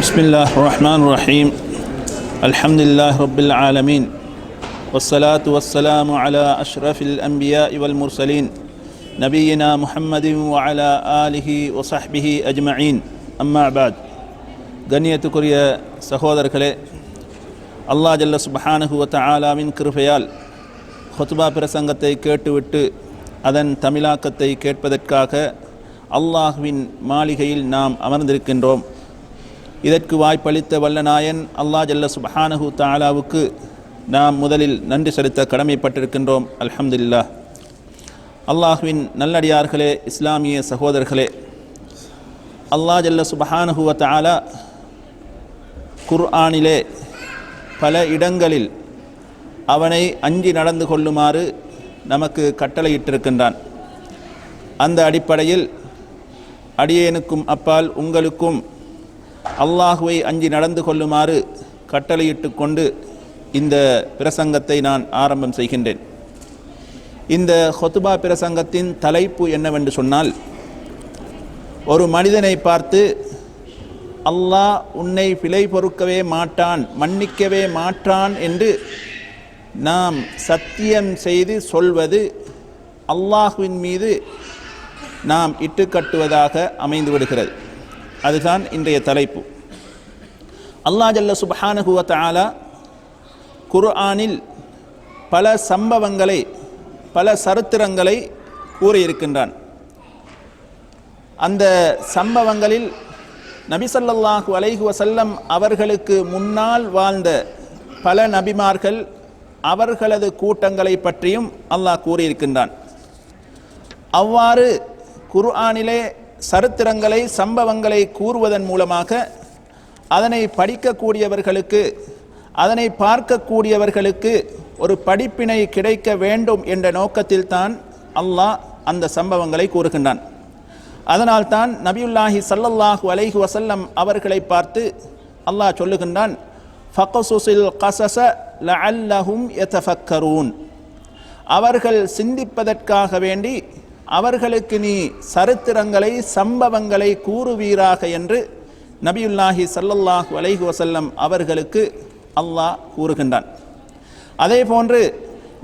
بسم الله الرحمن الرحيم الحمد لله رب العالمين والصلاة والسلام على أشرف الأنبياء والمرسلين نبينا محمد وعلى آله وصحبه أجمعين أما بعد கண்ணியத்துக்குரிய சகோதரர்களே அல்லாஹ் ஜல்ல சுபஹானஹு வ தஆலாவின் கிருபையால் ஹுத்பா பிரசங்கத்தை கேட்டுவிட்டு அதன் தமிழாக்கத்தை கேட்பதற்காக அல்லாஹ்வின் மாளிகையில் நாம் அமர்ந்திருக்கின்றோம் இதற்கு வாய்ப்பளித்த வல்லநாயன் அல்லாஹ் ஜல்ல சுபஹானஹு தாலாவுக்கு நாம் முதலில் நன்றி செலுத்த கடமைப்பட்டிருக்கின்றோம். அல்ஹம்துல்லா அல்லாஹ்வின் நல்லடியார்களே இஸ்லாமிய சகோதரர்களே அல்லாஹ் ஜல்ல சுபஹானஹு தாலா குர்ஆனிலே பல இடங்களில் அவனை அஞ்சி நடந்து கொள்ளுமாறு நமக்கு கட்டளையிட்டிருக்கின்றான். அந்த அடிப்படையில் அடியேனுக்கும் அப்பால் உங்களுக்கும் அல்லாஹுவை அஞ்சி நடந்து கொள்ளுமாறு கட்டளையிட்டு கொண்டு இந்த பிரசங்கத்தை நான் ஆரம்பம் செய்கின்றேன். இந்த ஹொத்துபா பிரசங்கத்தின் தலைப்பு என்னவென்று சொன்னால் ஒரு மனிதனை பார்த்து அல்லாஹ் உன்னை பிழை பொறுக்கவே மாட்டான் மன்னிக்கவே மாட்டான் என்று நாம் சத்தியம் செய்து சொல்வது அல்லாஹுவின் மீது நாம் இட்டுக்கட்டுவதாக அமைந்து விடுகிறது அதுதான் இன்றைய தலைப்பு. அல்லா ஜல்ல சுபஹானஹு வ குர்ஆனில் பல சம்பவங்களை பல சரித்திரங்களை கூறியிருக்கின்றான். அந்த சம்பவங்களில் நபிசல்லாஹு அலைஹு வசல்லம் அவர்களுக்கு முன்னால் வாழ்ந்த பல நபிமார்கள் அவர்களது கூட்டங்களை பற்றியும் அல்லாஹ் கூறியிருக்கின்றான். அவ்வாறு குர்ஆனிலே சரித்திரங்களை சம்பவங்களை கூறுவதன் மூலமாக அதனை படிக்கக்கூடியவர்களுக்கு அதனை பார்க்கக்கூடியவர்களுக்கு ஒரு படிப்பினை கிடைக்க வேண்டும் என்ற நோக்கத்தில்தான் அல்லாஹ் அந்த சம்பவங்களை கூறுகின்றான். அதனால்தான் நபியுல்லாஹி சல்லல்லாஹு அலைஹி வசல்லம் அவர்களை பார்த்து அல்லாஹ் சொல்லுகின்றான் ஃபகசுசில் கசச லஅல்லஹும் யதஃபக்கரூன். அவர்கள் சிந்திப்பதற்காக வேண்டி அவர்களுக்கு நீ சரித்திரங்களை சம்பவங்களை கூறுவீராக என்று நபியுல்லாஹி சல்லல்லாஹு அலைஹி வசல்லம் அவர்களுக்கு அல்லாஹ் கூறுகின்றான். அதே போன்று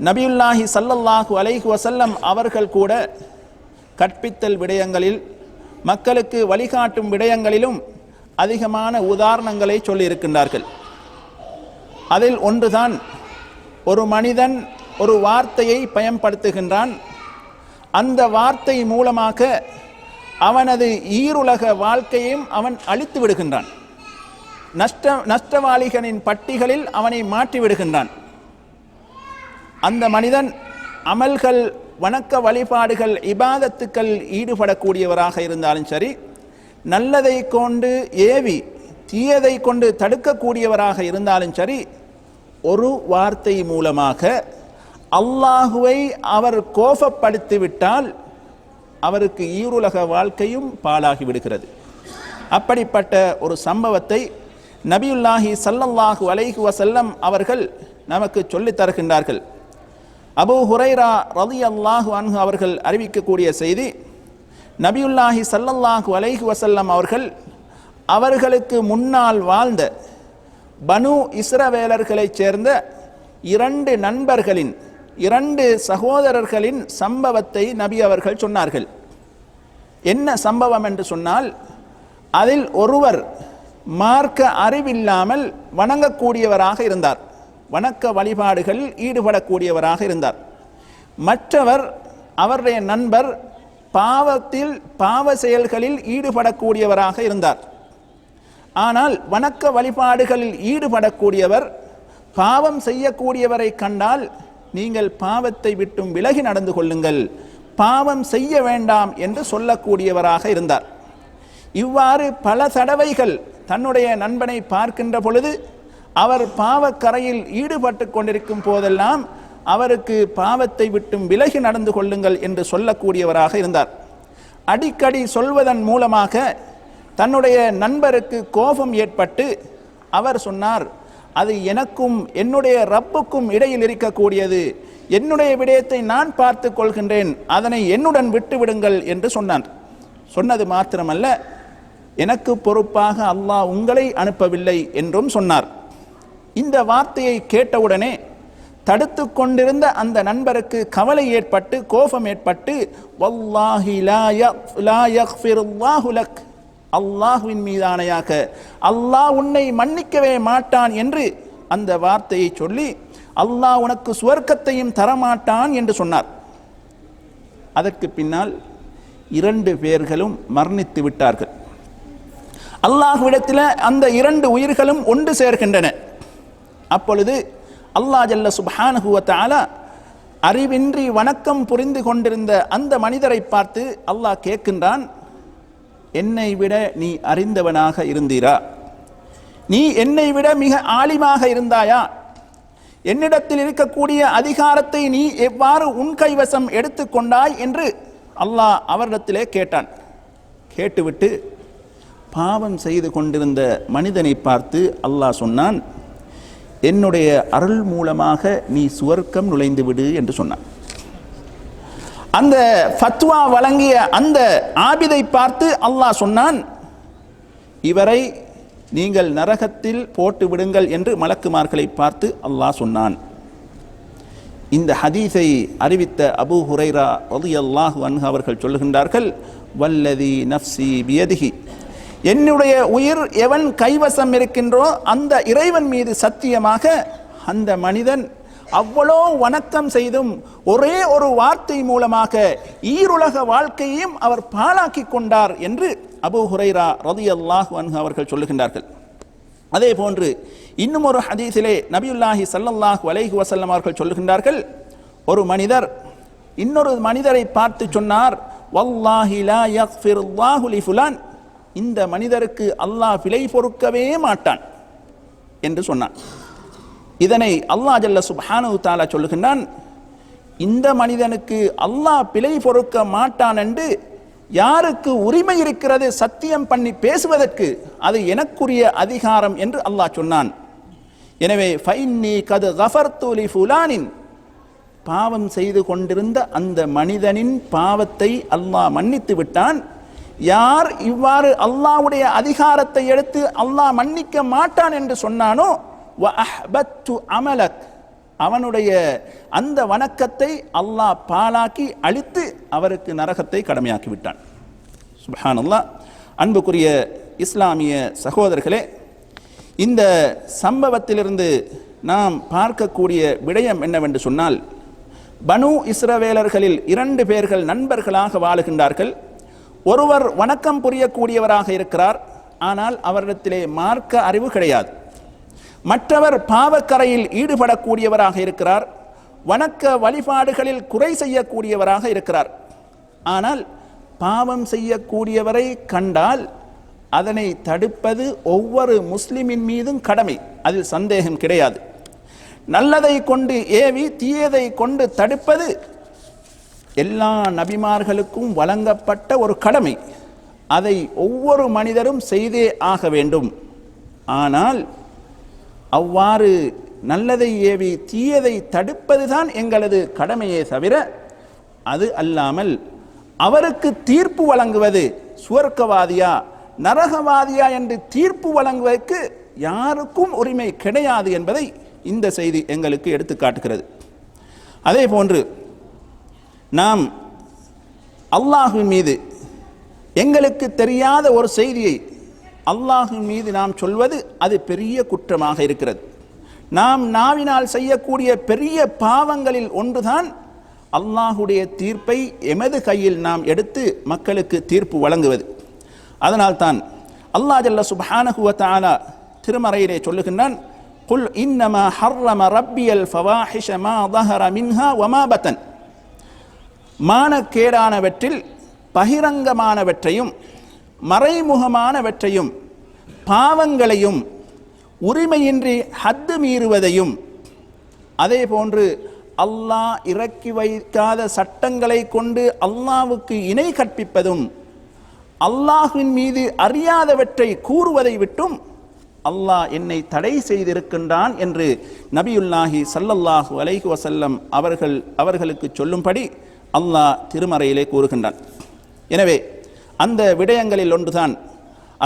நபியுல்லாஹி சல்லல்லாஹு அலைஹி வசல்லம் அவர்கள் கூட கற்பித்தல் விடயங்களில் மக்களுக்கு வழிகாட்டும் விடயங்களிலும் அதிகமான உதாரணங்களை சொல்லியிருக்கின்றார்கள். அதில் ஒன்றுதான் ஒரு மனிதன் ஒரு வார்த்தையை பயன்படுத்துகின்றான் அந்த வார்த்தை மூலமாக அவனது ஈருலக வாழ்க்கையையும் அவன் அழித்து விடுகின்றான். நஷ்ட நஷ்டவாளிகளின் பட்டிகளில் அவனை மாற்றி விடுகின்றான். அந்த மனிதன் அமல்கள் வணக்க வழிபாடுகள் இபாதத்துக்கள் ஈடுபடக்கூடியவராக இருந்தாலும் சரி நல்லதை கொண்டு ஏவி தீயதை கொண்டு தடுக்கக்கூடியவராக இருந்தாலும் சரி ஒரு வார்த்தை மூலமாக அல்லாஹுவை அவர் கோபப்படுத்திவிட்டால் அவருக்கு ஈருலக வாழ்க்கையும் பாழாகி விடுகிறது. அப்படிப்பட்ட ஒரு சம்பவத்தை நபியுல்லாஹி சல்லல்லாஹு அலைஹு வசல்லம் அவர்கள் நமக்கு சொல்லித் தருகின்றார்கள். அபு ஹுரைரா ரதி அல்லாஹு அன்ஹு அவர்கள் அறிவிக்கக்கூடிய செய்தி நபியுல்லாஹி சல்லல்லாஹு அலைஹு வசல்லம் அவர்கள் அவர்களுக்கு முன்னால் வாழ்ந்த பனு இஸ்ரவேலர்களைச் சேர்ந்த இரண்டு நண்பர்களின் இரண்டு சகோதரர்களின் சம்பவத்தை நபி அவர்கள் சொன்னார்கள். என்ன சம்பவம் என்று சொன்னால் அதில் ஒருவர் மார்க்க அறிவில்லாமல் வணங்கக்கூடியவராக இருந்தார். வணக்க வழிபாடுகளில் ஈடுபடக்கூடியவராக இருந்தார். மற்றவர் அவருடைய நண்பர் பாவத்தில் பாவ செயல்களில் ஈடுபடக்கூடியவராக இருந்தார். ஆனால் வணக்க வழிபாடுகளில் ஈடுபடக்கூடியவர் பாவம் செய்யக்கூடியவரை கண்டால் நீங்கள் பாவத்தை விட்டும் விலகி நடந்து கொள்ளுங்கள். பாவம் செய்ய வேண்டாம் என்று சொல்லக்கூடியவராக இருந்தார். இவ்வாறு பல தடவைகள் தன்னுடைய நண்பனை பார்க்கின்ற பொழுது அவர் பாவக்கரையில் ஈடுபட்டு கொண்டிருக்கும் போதெல்லாம் அவருக்கு பாவத்தை விட்டும் விலகி நடந்து கொள்ளுங்கள் என்று சொல்லக்கூடியவராக இருந்தார். அடிக்கடி சொல்வதன் மூலமாக தன்னுடைய நண்பருக்கு கோபம் ஏற்பட்டு அவர் சொன்னார் அது எனக்கும் என்னுடைய ரப்புக்கும் இடையில் இருக்கக்கூடியது. என்னுடைய விடயத்தை நான் பார்த்து கொள்கின்றேன். அதனை என்னுடன் விட்டுவிடுங்கள் என்று சொன்னான். சொன்னது மாத்திரமல்ல எனக்கு பொறுப்பாக அல்லாஹ் உங்களை அனுப்பவில்லை என்றும் சொன்னார். இந்த வார்த்தையை கேட்டவுடனே தடுத்து கொண்டிருந்த அந்த நண்பருக்கு கவலை ஏற்பட்டு கோபம் ஏற்பட்டு வல்லாஹி லா யக்ஃபிருல்லாஹு லக் அல்லாஹுவின் மீதானையாக. அல்லாஹ் உன்னை மன்னிக்கவே மாட்டான் என்று அந்த வார்த்தையை சொல்லி அல்லாஹ் உனக்கு சுவர்க்கத்தையும் தரமாட்டான் என்று சொன்னார். அதற்கு பின்னால் இரண்டு பேர்களும் மரணித்து விட்டார்கள். அல்லாஹ்விடத்தில் அந்த இரண்டு உயிர்களும் ஒன்று சேர்கின்றன. அப்பொழுது அல்லாஹ் ஜல்ல சுபானுகுவத்தால அறிவின்றி வணக்கம் புரிந்து கொண்டிருந்த அந்த மனிதரை பார்த்து அல்லாஹ் கேட்கின்றான் என்னை விட நீ அறிந்தவனாக இருந்தீரா? நீ என்னை விட மிக ஆலிமாக இருந்தாயா? என்னிடத்தில் இருக்கக்கூடிய அதிகாரத்தை நீ எவ்வாறு உன் கைவசம் எடுத்துக்கொண்டாய் என்று அல்லாஹ் அவரிடத்திலே கேட்டான். கேட்டுவிட்டு பாவம் செய்து கொண்டிருந்த மனிதனை பார்த்து அல்லாஹ் சொன்னான் என்னுடைய அருள் மூலமாக நீ சுவர்க்கம் நுழைந்து விடு என்று சொன்னான். அந்த ஃபத்வா வழங்கிய அந்த ஆபிதை பார்த்து அல்லாஹ் சொன்னான் இவரை நீங்கள் நரகத்தில் போட்டு விடுங்கள் என்று மலக்குமார்களை பார்த்து அல்லாஹ் சொன்னான். இந்த ஹதீஸை அறிவித்த அபூ ஹுரைரா ரலியல்லாஹு அன்ஹு அவர்கள் சொல்லுகின்றார்கள் வல்லதி நஃப்சி பியதிகி என்னுடைய உயிர் எவன் கைவசம் இருக்கின்றோ அந்த இறைவன் மீது சத்தியமாக அந்த மனிதன் அவ்வளோ வணக்கம் செய்தும் ஒரே ஒரு வார்த்தை மூலமாக ஈருலக வாழ்க்கையையும் அவர் பாழாக்கி கொண்டார் என்று அபு ஹுரைரா ரதி அல்லாஹ் அவர்கள் சொல்லுகின்றார்கள். அதே போன்று இன்னும் ஒரு ஹதீஸிலே நபியுல்லாஹி சல்லல்லாஹ் அலைஹி வசல்லம் அவர்கள் சொல்லுகின்றார்கள் ஒரு மனிதர் இன்னொரு மனிதரை பார்த்து சொன்னார் ஃபுலான். இந்த மனிதருக்கு அல்லாஹ் விலை பொறுக்கவே மாட்டான் என்று சொன்னான். இதனை அல்லாஹ் ஜல்ல சுபானு தாலா சொல்லுகின்றான் இந்த மனிதனுக்கு அல்லாஹ் பிழை பொறுக்க மாட்டான் என்று யாருக்கு உரிமை இருக்கிறது சத்தியம் பண்ணி பேசுவதற்கு அது எனக்குரிய அதிகாரம் என்று அல்லாஹ் சொன்னான். எனவே ஃபைன்னி கது கஃபர்து ஃபுலானின் பாவம் செய்து கொண்டிருந்த அந்த மனிதனின் பாவத்தை அல்லாஹ் மன்னித்து விட்டான். யார் இவ்வாறு அல்லாஹ்வுடைய அதிகாரத்தை எடுத்து அல்லாஹ் மன்னிக்க மாட்டான் என்று சொன்னானோ வ அஹ்பத்து அமலக். அவனுடைய அந்த வணக்கத்தை அல்லாஹ் பாலாக்கி அழித்து அவருக்கு நரகத்தை கடமையாக்கி விட்டான். சுபஹானல்லா அன்புக்குரிய இஸ்லாமிய சகோதரர்களே இந்த சம்பவத்திலிருந்து நாம் பார்க்கக்கூடிய விடயம் என்னவென்று சொன்னால் பனு இஸ்ரவேலர்களில் இரண்டு பேர்கள் நண்பர்களாக வாழுகின்றார்கள். ஒருவர் வணக்கம் புரியக்கூடியவராக இருக்கிறார் ஆனால் அவரிடத்திலே மார்க்க அறிவு கிடையாது. மற்றவர் பாவக்கரையில் ஈடுபடக்கூடியவராக இருக்கிறார். வணக்க வழிபாடுகளில் குறை செய்யக்கூடியவராக இருக்கிறார். ஆனால் பாவம் செய்யக்கூடியவரை கண்டால் அதனை தடுப்பது ஒவ்வொரு முஸ்லிமின் மீதும் கடமை. அதில் சந்தேகம் கிடையாது. நல்லதை கொண்டு ஏவி தீயதை கொண்டு தடுப்பது எல்லா நபிமார்களுக்கும் வழங்கப்பட்ட ஒரு கடமை. அதை ஒவ்வொரு மனிதரும் செய்தே ஆக வேண்டும். ஆனால் அவ்வாறு நல்லதை ஏவி தீயதை தடுப்பதுதான் எங்களது கடமையே தவிர அது அல்லாமல் அவருக்கு தீர்ப்பு வழங்குவது சுவர்க்கவாதியா நரகவாதியா என்று தீர்ப்பு வழங்குவதற்கு யாருக்கும் உரிமை கிடையாது என்பதை இந்த செய்தி எங்களுக்கு எடுத்து காட்டுகிறது. அதே போன்று நாம் அல்லாஹு மீது எங்களுக்கு தெரியாத ஒரு செய்தியை அல்லாஹின் மீது நாம் சொல்வது அது பெரிய குற்றமாக இருக்கிறது. நாம் நாவினால் செய்யக்கூடிய பெரிய பாவங்களில் ஒன்றுதான் அல்லாஹுடைய தீர்ப்பை எமது கையில் நாம் எடுத்து மக்களுக்கு தீர்ப்பு வழங்குவது. அதனால்தான் அல்லாஹ் ஜல்ல சுபானஹுவத்தாலா திருமறையிலே சொல்லுகின்றான் குல் இன்னமா ஹர்ரம ரப்பியல் ஃபவாஹிஷமா தஹர மின்ஹா வமாபத்தன் மானக்கேடானவற்றில் பகிரங்கமானவற்றையும் மறைமுகமானவற்றையும் பாவங்களையும் உரிமையின்றி ஹத்து மீறுவதையும் அதே போன்று அல்லாஹ் இறக்கி வைக்காத சட்டங்களை கொண்டு அல்லாவுக்கு இணை கற்பிப்பதும் அல்லாஹ்வின் மீது அறியாதவற்றை கூறுவதை விட்டும் அல்லாஹ் என்னை தடை செய்திருக்கின்றான் என்று நபியுல்லாஹி சல்லல்லாஹு அலைஹி வசல்லம் அவர்கள் அவர்களுக்கு சொல்லும்படி அல்லாஹ் திருமறையிலே கூறுகின்றான். எனவே அந்த விடயங்களில் ஒன்றுதான்.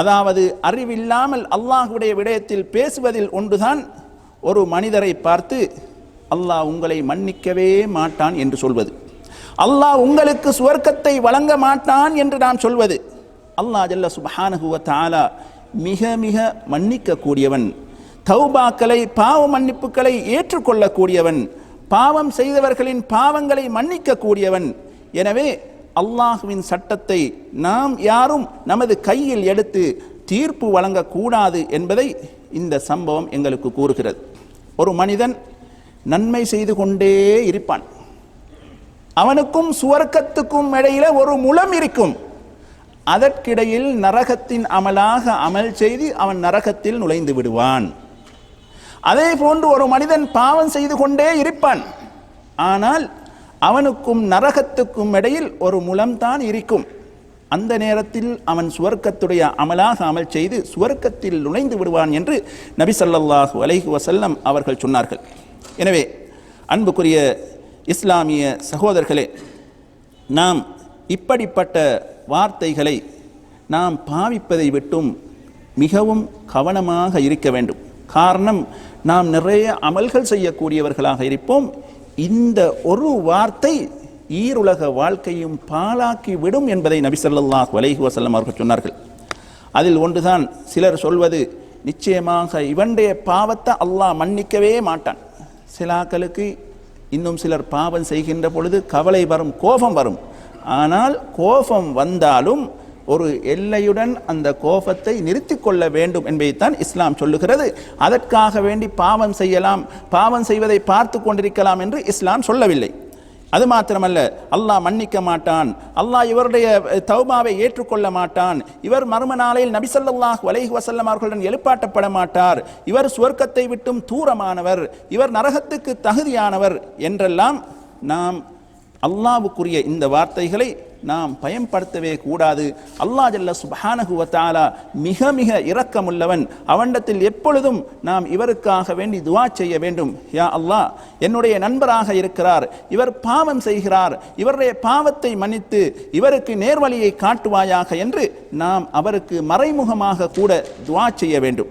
அதாவது அறிவில்லாமல் அல்லாஹுடைய விடயத்தில் பேசுவதில் ஒன்றுதான். ஒரு மனிதரை பார்த்து அல்லாஹ் உங்களை மன்னிக்கவே மாட்டான் என்று சொல்வது. அல்லாஹ் உங்களுக்கு சுவர்க்கத்தை வழங்க மாட்டான் என்று நாம் சொல்வது. அல்லாஹ் ஜல்ல சுப்ஹானஹு மிக மிக மன்னிக்க கூடியவன் தௌபாக்களை பாவ மன்னிப்புகளை ஏற்றுக்கொள்ளக்கூடியவன். பாவம் செய்தவர்களின் பாவங்களை மன்னிக்க கூடியவன் எனவே அல்லாஹுவின் சட்டத்தை நாம் யாரும் நமது கையில் எடுத்து தீர்ப்பு வழங்கக்கூடாது என்பதை இந்த சம்பவம் எங்களுக்கு கூறுகிறது. ஒரு மனிதன் நன்மை செய்து கொண்டே இருப்பான். அவனுக்கும் சுவர்க்கத்துக்கும் இடையில ஒரு முலம் இருக்கும். அதற்கிடையில் நரகத்தின் அமலாக அமல் செய்து அவன் நரகத்தில் நுழைந்து விடுவான். அதே போன்று ஒரு மனிதன் பாவம் செய்து கொண்டே இருப்பான். ஆனால் அவனுக்கும் நரகத்துக்கும் இடையில் ஒரு முலம்தான் இருக்கும். அந்த நேரத்தில் அவன் சுவர்க்கத்துடைய அமலாக அமல் செய்து சுவர்க்கத்தில் நுழைந்து விடுவான் என்று நபி ஸல்லல்லாஹு அலைஹு வசல்லம் அவர்கள் சொன்னார்கள். எனவே அன்புக்குரிய இஸ்லாமிய சகோதரர்களே நாம் இப்படிப்பட்ட வார்த்தைகளை நாம் பாவிப்பதை விட்டும் மிகவும் கவனமாக இருக்க வேண்டும். காரணம் நாம் நிறைய அமல்கள் செய்யக்கூடியவர்களாக இருப்போம். இந்த ஒரு வார்த்தை ஈருலக வாழ்க்கையும் பாலாக்கி விடும் என்பதை நபி ஸல்லல்லாஹு அலைஹி அவர்கள் சொன்னார்கள். அதில் ஒன்றுதான் சிலர் சொல்வது நிச்சயமாக இவனுடைய பாவத்தை அல்லாஹ் மன்னிக்கவே மாட்டான். சிலாக்களுக்கு இன்னும் சிலர் பாவம் செய்கின்ற பொழுது கவலை வரும் கோபம் வரும். ஆனால் கோபம் வந்தாலும் ஒரு எல்லையுடன் அந்த கோபத்தை நிறுத்தி கொள்ள வேண்டும் என்பதைத்தான் இஸ்லாம் சொல்லுகிறது. அதற்காக வேண்டி பாவம் செய்யலாம் பாவம் செய்வதை பார்த்து கொண்டிருக்கலாம் என்று இஸ்லாம் சொல்லவில்லை. அது மாத்திரமல்ல அல்லாஹ் மன்னிக்க மாட்டான் அல்லாஹ் இவருடைய தௌபாவை ஏற்றுக்கொள்ள மாட்டான் இவர் மர்ம நாளையில் நபிசல்லாஹ் வலைஹி வசல்லம் அவர்களுடன் எழுப்பாட்டப்பட மாட்டார் இவர் சுவர்க்கத்தை விட்டும் தூரமானவர் இவர் நரகத்துக்கு தகுதியானவர் என்றெல்லாம் நாம் அல்லாவுக்குரிய இந்த வார்த்தைகளை நாம் பயன்படுத்தவே கூடாது. அல்லா ஜல்ல சுபானகுவத்தாலா மிக மிக இரக்கமுள்ளவன். அவண்டத்தில் எப்பொழுதும் நாம் இவருக்காக வேண்டி துவா செய்ய வேண்டும். யா அல்லாஹ் என்னுடைய நண்பராக இருக்கிறார். இவர் பாவம் செய்கிறார். இவருடைய பாவத்தை மன்னித்து இவருக்கு நேர்வழியை காட்டுவாயாக என்று நாம் அவருக்கு மறைமுகமாக கூட துவா செய்ய வேண்டும்.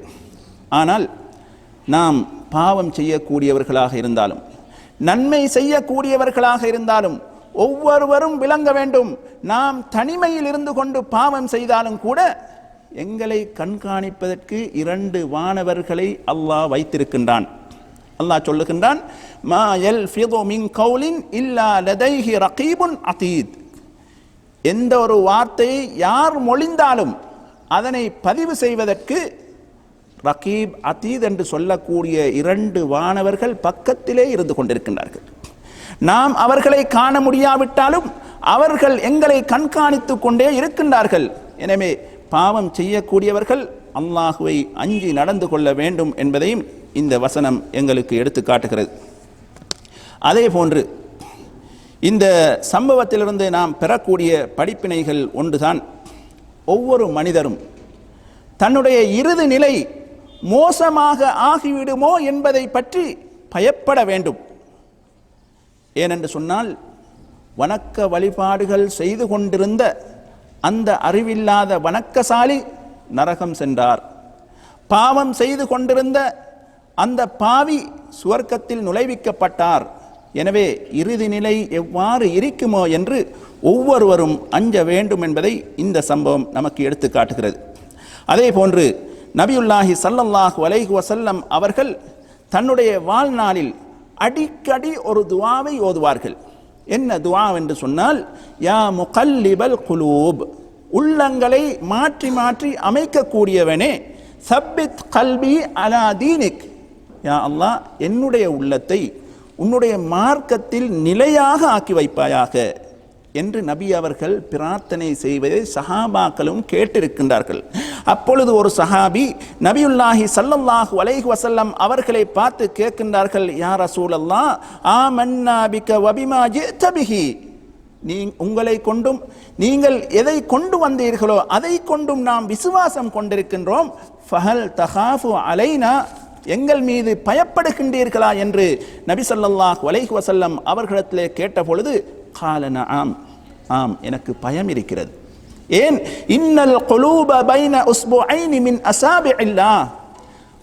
ஆனால் நாம் பாவம் செய்யக்கூடியவர்களாக இருந்தாலும் நன்மை செய்யக்கூடியவர்களாக இருந்தாலும் ஒவ்வொருவரும் விளங்க வேண்டும். நாம் தனிமையில் இருந்து கொண்டு பாவம் செய்தாலும் கூட எங்களை கண்காணிப்பதற்கு இரண்டு வானவர்களை அல்லாஹ் வைத்திருக்கின்றான். அல்லாஹ் சொல்லுகின்றான் மா எல் மின் கவுலின் இல்லா லதைஹி ரகீபுன் அதீத். எந்த ஒரு வார்த்தையை யார் மொழிந்தாலும் அதனை பதிவு செய்வதற்கு ரகீப் அதீத் என்று சொல்லக்கூடிய இரண்டு வானவர்கள் பக்கத்திலே இருந்து கொண்டிருக்கின்றார்கள். நாம் அவர்களை காண முடியாவிட்டாலும் அவர்கள் எங்களை கண்காணித்துக் கொண்டே இருக்கின்றார்கள். எனவே பாவம் செய்யக்கூடியவர்கள் அல்லாஹுவை அஞ்சி நடந்து கொள்ள வேண்டும் என்பதையும் இந்த வசனம் எங்களுக்கு எடுத்து காட்டுகிறது. அதே போன்று இந்த சம்பவத்திலிருந்து நாம் பெறக்கூடிய படிப்பினைகள் ஒன்றுதான். ஒவ்வொரு மனிதரும் தன்னுடைய இறுதி நிலை மோசமாக ஆகிவிடுமோ என்பதை பற்றி பயப்பட வேண்டும். ஏனென்று சொன்னால் வணக்க வழிபாடுகள் செய்து கொண்டிருந்த அந்த அறிவில்லாத வணக்கசாலி நரகம் சென்றார். பாவம் செய்து கொண்டிருந்த அந்த பாவி சுவர்க்கத்தில் நுழைவிக்கப்பட்டார். எனவே இறுதி நிலை எவ்வாறு இருக்குமோ என்று ஒவ்வொருவரும் அஞ்ச வேண்டும் என்பதை இந்த சம்பவம் நமக்கு எடுத்து காட்டுகிறது. அதே போன்று நபியுல்லாஹி சல்லல்லாஹு அலைஹி வசல்லம் அவர்கள் தன்னுடைய வாழ்நாளில் அடிக்கடி ஒரு துவாவை ஓதுவார்கள். என்ன துவா என்று சொன்னால் யா முகல்லிபல் குலூப். உள்ளங்களை மாற்றி மாற்றி அமைக்கக்கூடியவனே சப்பித் கல்வி அலா தீனிக். யா அல்லாஹ் என்னுடைய உள்ளத்தை உன்னுடைய மார்க்கத்தில் நிலையாக ஆக்கி வைப்பாயாக. என்று நபி அவர்கள் பிரார்த்தனை செய்வதை சஹாபாக்களும் கேட்டிருக்கின்றார்கள். அப்பொழுது ஒரு சஹாபி நபியுல்லாஹி சல்லல்லாஹு அலைஹி வசல்லம் அவர்களை பார்த்து கேட்கின்றார்கள் யார் அசூலல்லா ஆமன்னா பிக வபிமா ஜிஅத நீ உங்களை கொண்டும் நீங்கள் எதை கொண்டு வந்தீர்களோ அதை கொண்டும் நாம் விசுவாசம் கொண்டிருக்கின்றோம். ஃபஹல் தஹாஃபு அலைனா எங்கள் மீது பயப்படுகின்றீர்களா என்று நபி ஸல்லல்லாஹு அலைஹி வசல்லம் அவர்களிடத்திலே கேட்ட பொழுது காலன ஆம் ஆம் எனக்கு பயம் இருக்கிறது. ஏன்? இன்னல் கொலூப பைன உஸ்புஐனி மின் அசாபிஇல்லா.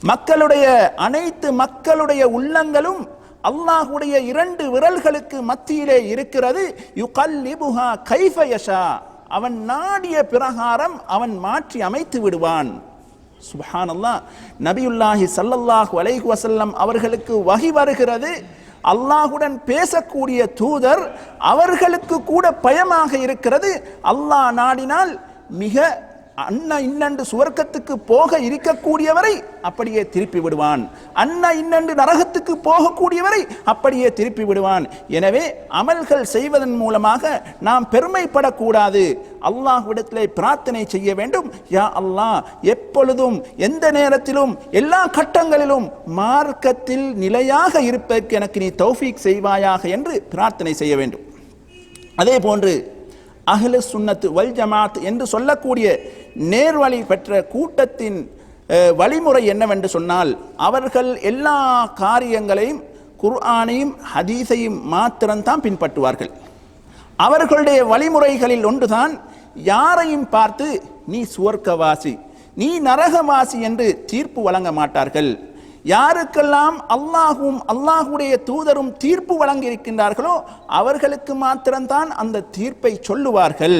மக்களுடைய அனைத்து மக்களுடைய உள்ளங்களும் அல்லாஹுடைய இரண்டு விரல்களுக்கு மத்தியிலே இருக்கிறது. யுகல்லிபுஹா கைஃப கைஃபயஷா அவன் நாடிய பிரகாரம் அவன் மாற்றி அமைத்து விடுவான். சுபஹானல்லா நபியுல்லாஹி சல்லல்லாஹு அலைஹி வசல்லம் அவர்களுக்கு வகி வருகிறது. அல்லாஹுடன் பேசக்கூடிய தூதர் அவர்களுக்கு கூட பயமாக இருக்கிறது. அல்லாஹ் நாடினால் மிக அண்ணா இன்னண்டு சுவர்க்கத்துக்கு போக இருக்கக்கூடியவரை அப்படியே திருப்பி விடுவான். அண்ணா இன்னண்டு நரகத்துக்கு போகக்கூடியவரை அப்படியே திருப்பி விடுவான். எனவே அமல்கள் செய்வதன் மூலமாக நாம் பெருமைப்படக்கூடாது. அல்லாஹ்விடத்திலே பிரார்த்தனை செய்ய வேண்டும். யா அல்லாஹ் எப்பொழுதும் எந்த நேரத்திலும் எல்லா கட்டங்களிலும் மார்க்கத்தில் நிலையாக இருப்பதற்கு எனக்கு நீ தௌஃபீக் செய்வாயாக என்று பிரார்த்தனை செய்ய வேண்டும். அதே போன்று அகில சுன்னத்து வல் ஜமாத் என்று சொல்லக்கூடிய நேர்வழி பெற்ற கூட்டத்தின் வழிமுறை என்னவென்று சொன்னால் அவர்கள் எல்லா காரியங்களையும் குர்ஆனையும் ஹதீஸையும் மாத்திரம்தான் பின்பற்றுவார்கள். அவர்களுடைய வழிமுறைகளில் ஒன்றுதான் யாரையும் பார்த்து நீ சுவர்க்கவாசி நீ நரகவாசி என்று தீர்ப்பு வழங்க மாட்டார்கள். யாருக்கெல்லாம் அல்லாஹும் அல்லாஹுடைய தூதரும் தீர்ப்பு வழங்கியிருக்கின்றார்களோ அவர்களுக்கு மாத்திரம்தான் அந்த தீர்ப்பை சொல்லுவார்கள்.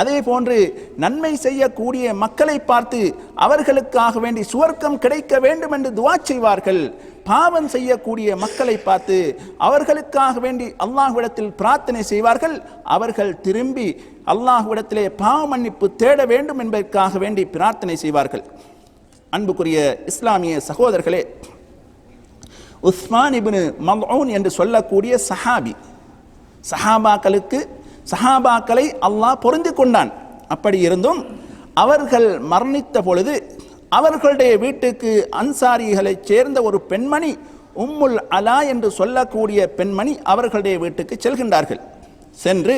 அதே போன்று நன்மை செய்யக்கூடிய மக்களை பார்த்து அவர்களுக்காக வேண்டி சுவர்க்கம் கிடைக்க வேண்டும் என்று துவா செய்வார்கள். பாவம் செய்யக்கூடிய மக்களை பார்த்து அவர்களுக்காக வேண்டி அல்லாஹ்விடத்தில் பிரார்த்தனை செய்வார்கள். அவர்கள் திரும்பி அல்லாஹ்விடத்திலே பாவ மன்னிப்பு தேட வேண்டும் என்பதற்காக வேண்டி பிரார்த்தனை செய்வார்கள். அன்புக்குரிய இஸ்லாமிய சகோதரர்களே உஸ்மான் இபின் மல்ஊன் என்று சொல்லக்கூடிய சஹாபி சஹாபாக்களுக்கு சஹாபாக்களை அல்லாஹ் பொருந்தி கொண்டான். அப்படி இருந்தும் அவர்கள் மரணித்த பொழுது அவர்களுடைய வீட்டுக்கு அன்சாரிகளைச் சேர்ந்த ஒரு பெண்மணி உம்முல் அலா என்று சொல்லக்கூடிய பெண்மணி அவர்களுடைய வீட்டுக்கு செல்கின்றார்கள். சென்று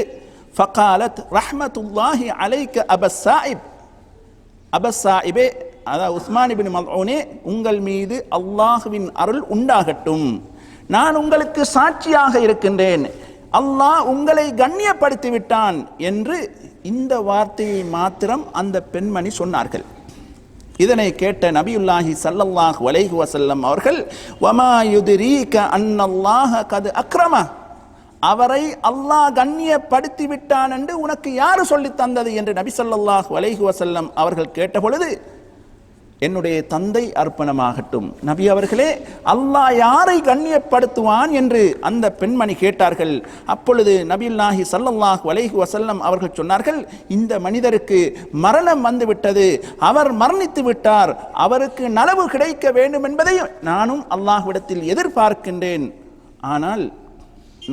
ஃபகாலத் ரஹ்மத்துல்லாஹி அலைக்க அபஸ் சாயிப். அபஸ்ஸாயிபே அதாவது உஸ்மான் இபின் உங்கள் மீது அல்லாஹுவின் அருள் உண்டாகட்டும். நான் உங்களுக்கு சாட்சியாக இருக்கின்றேன். அல்லாஹ் உங்களை கண்ணியப்படுத்தி விட்டான் என்று இந்த வார்த்தையை மாத்திரம் அந்த பெண்மணி சொன்னார்கள். இதனை கேட்ட நபியுல்லாஹி சல்லல்லாஹ் வலைஹு வசல்லம் அவர்கள் வமாயுதிரீக அன்னல்லாஹ கது அக்ரம. அவரை அல்லாஹ் கண்ணியப்படுத்தி விட்டான் என்று உனக்கு யார் சொல்லித் தந்தது? என்று நபி சல்லல்லாஹ் வலைஹு வசல்லம் அவர்கள் கேட்ட பொழுது என்னுடைய தந்தை அர்ப்பணமாகட்டும். நபி அவர்களே அல்லாஹ் யாரை கண்ணியப்படுத்துவான் என்று அந்த பெண்மணி கேட்டார்கள். அப்பொழுது நபில்லாஹி சல்லல்லாஹ் அலைஹி வசல்லம் அவர்கள் சொன்னார்கள் இந்த மனிதருக்கு மரணம் வந்துவிட்டது அவர் மரணித்து விட்டார் அவருக்கு நலவு கிடைக்க வேண்டும் என்பதை நானும் அல்லாஹ்விடத்தில் எதிர்பார்க்கின்றேன். ஆனால்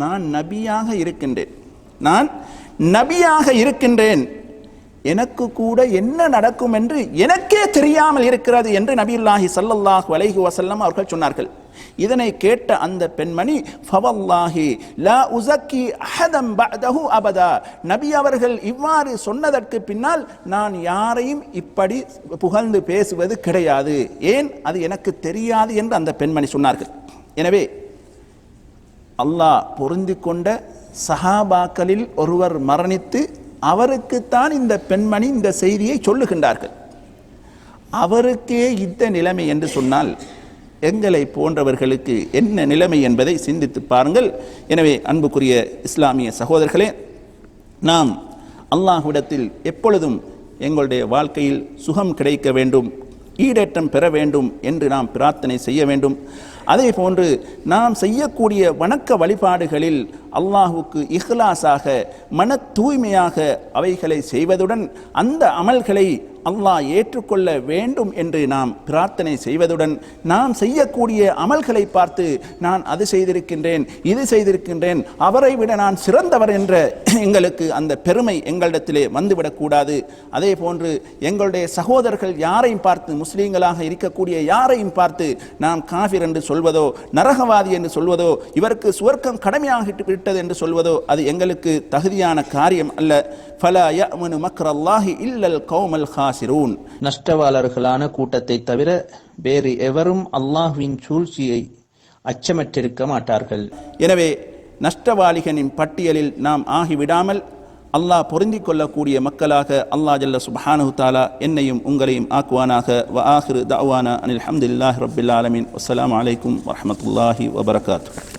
நான் நபியாக இருக்கின்றேன். நான் நபியாக இருக்கின்றேன். எனக்கு கூட என்ன நடக்கும் என்று எனக்கே தெரியாமல் இருக்கிறது என்று நபியுல்லாஹி சல்லல்லாஹு அலைஹி வசல்லம் அவர்கள் சொன்னார்கள். இதனை கேட்ட அந்த பெண்மணி ஃபவல்லாஹி லா உசக்கி அஹதம் பஅதஹு அபதா. நபி அவர்கள் இவ்வாறு சொன்னதற்கு பின்னால் நான் யாரையும் இப்படி புகழ்ந்து பேசுவது கிடையாது. ஏன்? அது எனக்கு தெரியாது என்று அந்த பெண்மணி சொன்னார்கள். எனவே அல்லாஹ் பொருந்தி கொண்ட சஹாபாக்களில் ஒருவர் மரணித்து அவருக்குத்தான் இந்த பெண்மணி இந்த செய்தியை சொல்லுகின்றார்கள். அவருக்கே இந்த நிலைமை என்று சொன்னால் எங்களை போன்றவர்களுக்கு என்ன நிலைமை என்பதை சிந்தித்து பாருங்கள். எனவே அன்புக்குரிய இஸ்லாமிய சகோதரர்களே நாம் அல்லாஹ்விடத்தில் எப்பொழுதும் எங்களுடைய வாழ்க்கையில் சுகம் கிடைக்க வேண்டும் ஈடேற்றம் பெற வேண்டும் என்று நாம் பிரார்த்தனை செய்ய வேண்டும். அதே போன்று நாம் செய்யக்கூடிய வணக்க வழிபாடுகளில் அல்லாஹுக்கு இஹ்லாஸாக மன தூய்மையாக அவைகளை செய்வதுடன் அந்த அமல்களை அல்லாஹ் ஏற்றுக்கொள்ள வேண்டும் என்று நாம் பிரார்த்தனை செய்வதுடன் நாம் செய்யக்கூடிய அமல்களை பார்த்து நான் அது செய்திருக்கின்றேன் இது செய்திருக்கின்றேன் அவரை விட நான் சிறந்தவர் என்ற எங்களுக்கு அந்த பெருமை எங்களிடத்திலே வந்துவிடக்கூடாது. அதே போன்று எங்களுடைய சகோதரர்கள் யாரையும் பார்த்து முஸ்லீம்களாக இருக்கக்கூடிய யாரையும் பார்த்து நாம் காஃபிர் என்று சொல்வதோ நரகவாதி என்று சொல்வதோ இவருக்கு சுவர்க்கம் கடமையாகி விட்டது என்று சொல்வதோ அது எங்களுக்கு தகுதியான காரியம் அல்ல. ஃபலா யஅமனு மக்ரல்லாஹி இல்லல் கௌமல் ஹாசிரூன். நஷ்டவாளர்களான கூட்டத்தை தவிர வேறு எவரும் அல்லாஹ்வின் சூழ்ச்சியை அச்சமற்றிருக்க மாட்டார்கள். எனவே நஷ்டவாளிகளின் பட்டியலில் நாம் ஆகிவிடாமல் அல்லாஹ் பொருந்திக் கொள்ளக்கூடிய மக்களாக அல்லாஹ் ஜல்ல சுப்ஹானஹு தாலா என்னையும் உங்களையும் ஆக்குவானாக வ ஆஹிரு தஅவானா அனில் ஹம்துலில்லாஹி ரப்பில் ஆலமீன் வஸ்ஸலாமு அலைக்கும் வரஹ்மத்துல்லாஹி வபரகாத்துஹு